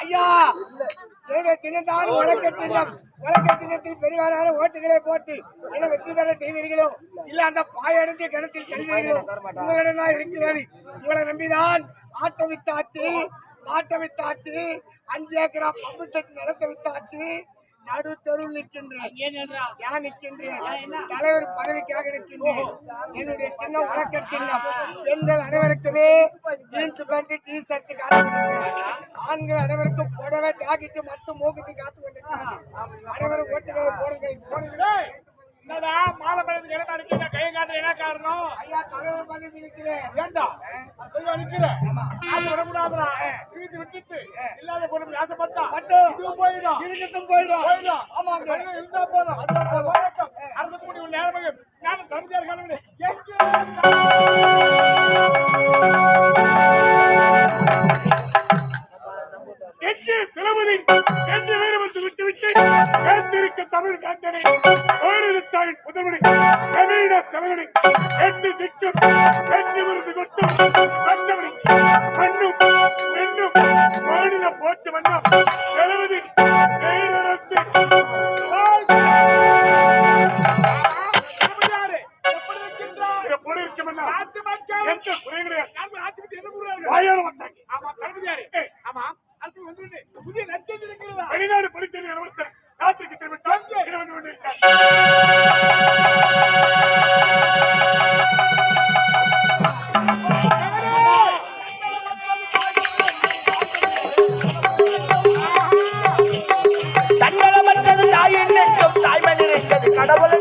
ஐயா என்னுடைய உலக சின்னம் உலக சின்னத்தில் பெரியவரான ஓட்டுகளை போட்டு என்ன வெற்றி பெற செய்வீர்களோ? இல்ல அந்த பாயடைந்த கிணத்தில் செல்வீர்களோ? உங்களிடம் இருக்கிறது. உங்களை நம்பிதான் ஆட்ட வித்தாச்சு ஆட்ட வித்தாச்சு அஞ்சு ஏக்கரா பம்பு செட்டு நிலத்தை வித்தாச்சு. நடு தெருவில் நிற்கின்றேன். யான் நிற்கின்றேன். தலைவர் பதவிக்காக நிற்கின்றேன். என்னுடைய சின்ன உலக சின்னம். பெண்கள் அனைவருக்குமே ஜீன்ஸ் பேண்ட் டி ஷர்ட் ஆண்கள் அனைவருக்கும் புடவை ஜாக்கெட்டு மற்றும் மூக்குத்தி காத்து கொண்டிருக்கிறார் அனைவரும் ஓட்டுகளை போடுங்கள் போடுங்கள். என்னடா மாலை பழத்துக்கு என்ன இருக்கீங்க கை காட்ட என்ன காரணம்? ஐயா தலைவர் பதவி இருக்கிறேன். ஏண்டா? கொஞ்சம் நிக்கிறேன் ஆசை விடக்கூடாதுடா வீட்டு விட்டுட்டு இல்லாத பொண்ணு ஆசைப்பட்டா மட்டும் இதுவும் போயிடும். இருக்கட்டும் போயிடும். போயிடும். அதுவும் இருந்தா போதும். அதுதான் போதும். ஓரிருத்தாயின் புதல்வனை நவீன தலைவனை எட்டு திக்கும் வெற்றி விருது கொட்டும் பச்சவனை மண்ணும் பெண்ணும் மாநில போற்று மன்னம் தளபதி பேரரசு வாயால கடவுள்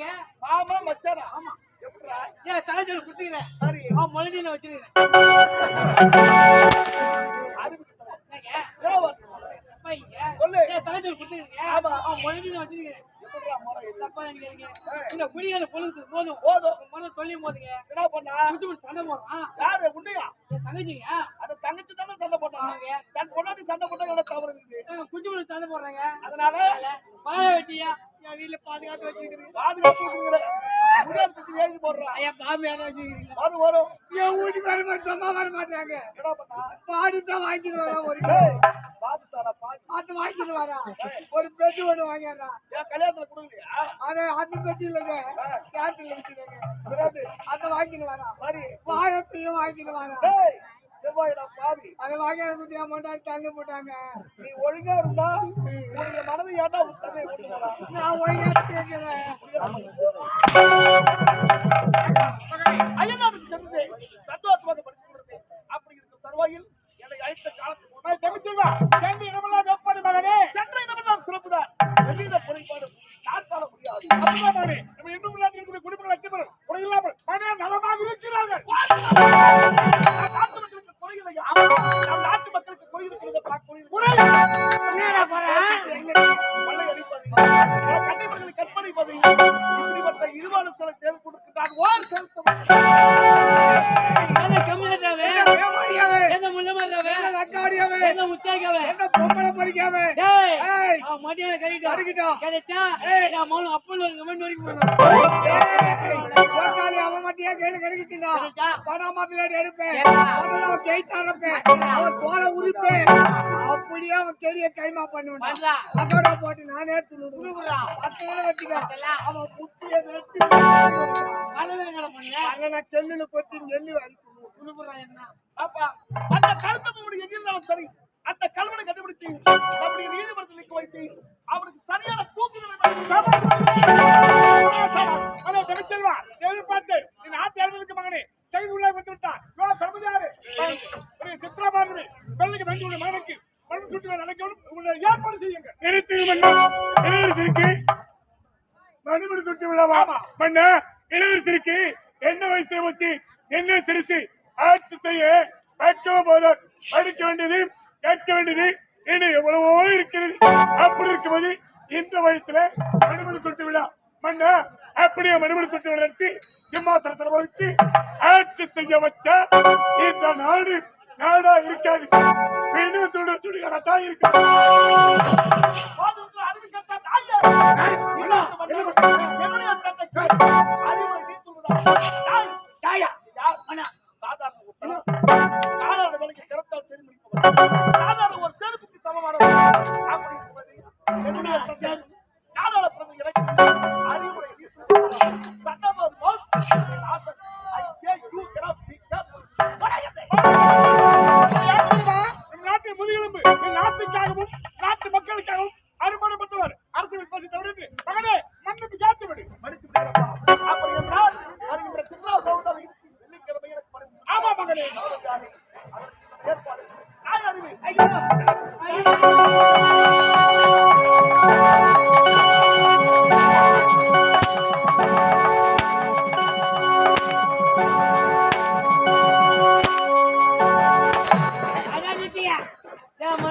மாமாச்சாங்க மாமா மச்சானா? எப்படிடா? ஏன் தலைச்சல் குடுத்துக்கிறேன் சரி. அவன் சொல்லு. ஏன் தலைச்சல் குடுத்துக்கிறீங்க ஆமா. அவன் முறை இது? தப்பா நினைக்கிறீங்க இந்த குடிகார பொழுது போதும் போதும். மன தொல்லையும் போதுங்க என்ன பண்ணா? குடிச்சு சண்டை போடுறான் யாரு? என் தங்கச்சிங்க அந்த தங்கச்சி தானே சண்டை போட்டான். ஆமாங்க. தன் பொண்டாட்டி சண்டை போட்டா எவ்வளவு தவறு இருக்குது? குடிச்சு சண்டை போடுறாங்க அதனால பாய வெட்டியா என் வீட்டுல பாதுகாத்து எழுதி போடுறான். வச்சுக்கிறீங்க வரும். என் வீட்டுக்கு வர மாட்டேன் சும்மா வர மாட்டாங்க என்ன பண்ணா? பாடி தான் வாங்கிட்டு வரா ஒரு ஏய், பாதுசாடா, பாது. அது வாங்கிட்டு வரா ஒரு பெட்டு ஒன்று வாங்கிடுறான் ஏன் கல்யாணத்துல கொடுக்கலையா? அது அந்த பெட்டு இல்லைங்க கேட்டில் வச்சுருங்க அதை வாங்கிட்டு வரா சரி. வாங்கிட்டு வரா. அதை வாங்கி குட்டி அமௌண்ட் தள்ளி போட்டாங்க நீ ஒழுங்கா இருந்தா உன்னுடைய மனதை ஏன்டா உன் தந்தையை விட்டுறா? நான் ஒழுங்கா கேட்கிறேன் அயல்நாட்டுக்கு சென்றது சந்தோஷமாக படித்துக் கொண்டது. அப்படி இருக்கும் தருவாயில் என்னை அழைத்த காலத்துக்கு முன்னாடி தமிழ்ச்செல்வா, சென்ற இடமெல்லாம் வெப்படி மகனே, சென்ற இடமெல்லாம் சிறப்புதான். வெளியில பொறிப்பாடும் நான் காண முடியாது. நம்ம இன்னும் இல்லாத இருக்கக்கூடிய குடிமக்கள் அச்சம் பெறும். குறை நலமாக இருக்கிறார்கள். கிடைச்சா? பணமா பிள்ளையாடி எடுப்பேன். ஏண்டா? முதல்ல அவன் ஜெயித்தா இருப்பேன் அவன் தோலை உரிப்பேன். அப்படியே அவன் தெரிய கைமா பண்ணுவான். அதோட போட்டு நானே குடுக்குறா பத்து நாள் வச்சுக்க அவன் புத்திய வெட்டி பண்ண? செல்லுல கொத்தி நெல்லு என்ன? அப்பா அந்த கருத்து நம்முடைய எங்கிருந்தாலும் சரி. அந்த கல்வனை கண்டுபிடித்து நம்முடைய நீதிமன்றத்தில் நிற்க வைத்து அவனுக்கு சரியான தூக்கிகளை தமிழ்ச்செல்வா எதிர்பார்த்து நீ நாட்டு அலுவலுக்கு மகனே கைது உள்ள வந்து விட்டான் இவ்வளவு பெருமதியாரு சித்ரா பார்வதி பெண்ணுக்கு பெண்ணுடைய மகனுக்கு செய்யுங்க நிறுத்து மன்னா இளவரசருக்கு மணிமணி தொட்டு என்ன வயசை வச்சு என்ன சிறுசு? ஆட்சி செய்ய வைக்கவும் போதும். படிக்க வேண்டியது கேட்க வேண்டியது இன்னும் எவ்வளவோ இருக்கிறது. அப்படி இருக்கும்போது இந்த வயசுல மணிமணி தொட்டு விழா. மன்னா அப்படியே மணிமணி தொட்டு விழா சிம்மாசனத்தில் வைத்து ஆட்சி செய்ய வச்சா இந்த நாடு நாடா இருக்காது. பெண்ணு துடு தாயே. என்னுடைய விடு. ஆமா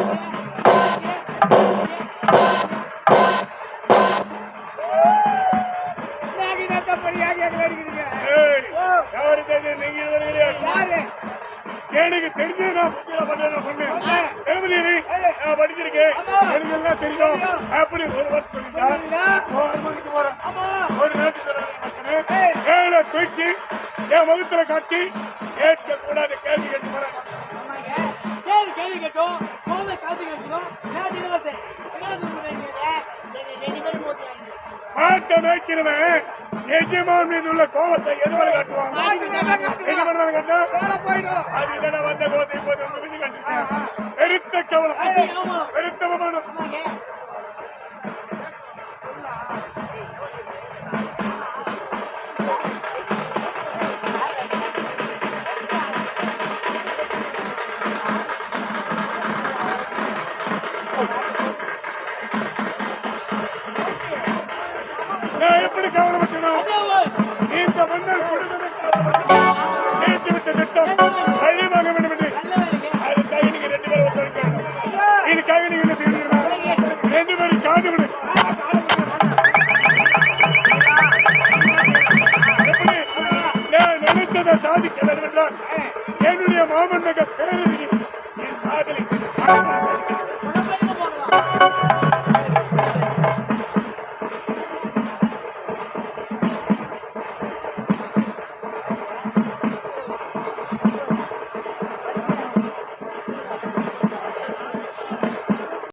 எல்லாம் தெரியும். அப்படி ஒரு சொல்லிட்டா சொல்லுங்க. ஒரு மணிக்கு போறேன் ஒரு நேரத்துக்கு. ஏழை தூக்கி என் முகத்துல காட்டி கேட்க கூடாது கேள்வி கேட்டு போறேன் கேள்வி கேள்வி கேட்டோம். குழந்தை காத்து கேட்கணும். மாட்டை மேய்க்கிறவன் எஜமான் மீது உள்ள கோபத்தை எதுவரை காட்டுவான். என்ன பண்ணுவாங்க கேட்டா? அது இதெல்லாம் வந்த கோபத்தை இப்போது காட்டுறேன் பெருத்த கவலம் ஆமா. பெருத்த நேற்று விட்ட வாங்க வேண்டும் என்று நல்ல வேலைங்க ரெண்டு பேரும் ஒத்துழைக்கணும் ரெண்டு பேரும் காது விடு நினைத்ததை என்றால் என்னுடைய மாமன் மக பேரறிஞர் என் காதலி